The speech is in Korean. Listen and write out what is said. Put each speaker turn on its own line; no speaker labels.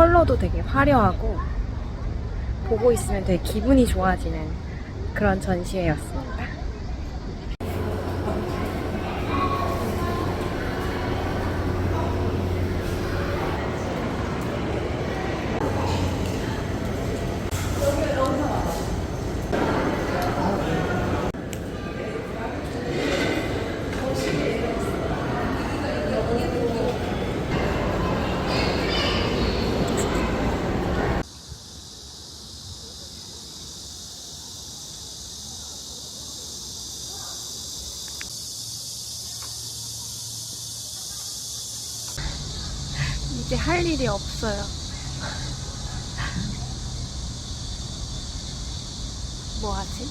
컬러도 되게 화려하고 보고 있으면 되게 기분이 좋아지는 그런 전시회였습니다. 이제 할 일이 없어요. 뭐 하지?